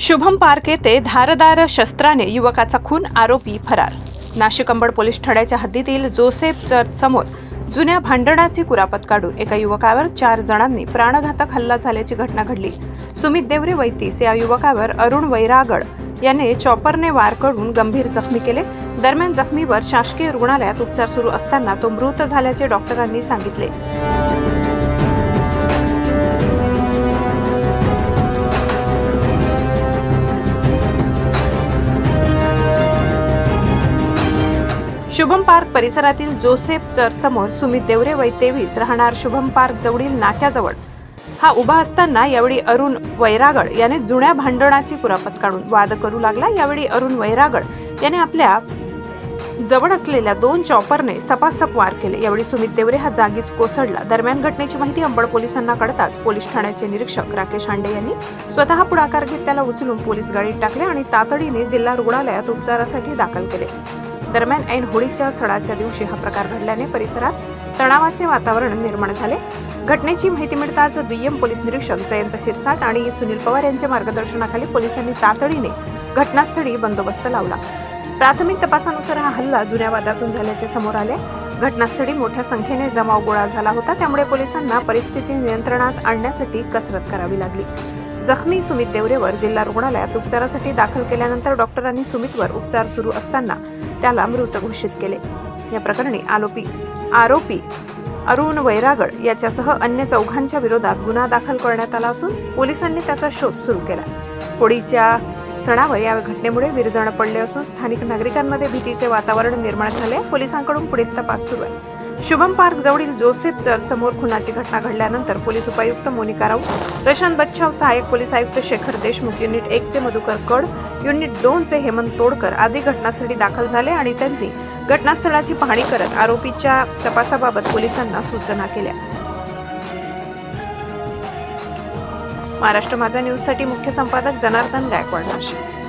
Shubham park येथे धारदार शस्त्राने युवकाचा खून आरोपी फरार. नाशिक अंबड पोलीस ठाण्याच्या हद्दीतील जोसेफ चर्च समोर जुन्या भांडणाची कुरापत काढून एका युवकावर चार जणांनी प्राणघातक हल्ला झाल्याची घटना घडली. सुमित देवरे वैतीस या युवकावर अरुण वैरागड याने चॉपरने वार करून गंभीर जखमी केले. दरम्यान जखमीवर शासकीय रुग्णालयात उपचार सुरू असताना तो मृत झाल्याचे डॉक्टरांनी सांगितले. शुभम पार्क परिसरातील जोसेफ चर्च समोर सुमित देवरे वय तेवीस राहणार शुभम पार्क जवळील नाक्याजवळ. हा उभा असताना यावेळी अरुण वैरागड याने जुन्या भांडणाची कुरापत काढून वाद करू लागला. यावेळी अरुण वैरागड याने आपल्या जवळ असलेल्या दोन चॉपरने सपासप वार केले. यावेळी सुमित देवरे हा जागीच कोसळला. दरम्यान घटनेची माहिती अंबड पोलिसांना कळताच पोलीस ठाण्याचे निरीक्षक राकेश हांडे यांनी स्वतः पुढाकार घेत त्याला उचलून पोलीस गाडीत टाकले आणि तातडीने जिल्हा रुग्णालयात उपचारासाठी दाखल केले. दरम्यान ऐन होळीच्या सणाच्या दिवशी हा प्रकार घडल्याने परिसरात तणावाचे वातावरण निर्माण झाले. घटनेची माहिती मिळताच दुय्यम पोलीस निरीक्षक जयंत शिरसाट आणि सुनील पवार यांच्या मार्गदर्शनाखाली पोलिसांनी तातडीने घटनास्थळी बंदोबस्त लावला. प्राथमिक तपासानुसार हा हल्ला जुन्या वादातून झाल्याचे समोर आले. घटनास्थळी मोठ्या संख्येने जमाव गोळा झाला होता त्यामुळे पोलिसांना परिस्थिती नियंत्रणात आणण्यासाठी कसरत करावी लागली. जखमी सुमित देवरेवर जिल्हा रुग्णालयात उपचारासाठी दाखल केल्यानंतर डॉक्टरांनी सुमितवर उपचार सुरू असताना त्याला मृत घोषित केले. या प्रकरणी आरोपी आरोपी अरुण वैरागड याच्यासह अन्य चौघांच्या विरोधात गुन्हा दाखल करण्यात आला असून पोलिसांनी त्याचा शोध सुरू केला. होळीच्या सणावर या घटनेमुळे विरजण पडले असून स्थानिक नागरिकांमध्ये भीतीचे वातावरण निर्माण झाले. पोलिसांकडून पुढील तपास सुरू आहे. शुभम पार्क जवळील जोसेफ चर्च समोर खुनाची घटना घडल्यानंतर पोलीस उपायुक्त मोनिका राऊत प्रशांत बच्छाव सहाय्यक पोलीस आयुक्त शेखर देशमुख युनिट एक चे मधुकर कड युनिट दोन चे हेमंत तोडकर आदी घटनास्थळी दाखल झाले आणि त्यांनी घटनास्थळाची पाहणी करत आरोपीच्या तपासाबाबत पोलिसांना सूचना केल्या. महाराष्ट्र माझा न्यूजसाठी मुख्य संपादक जनार्दन गायकवाड नाशिक.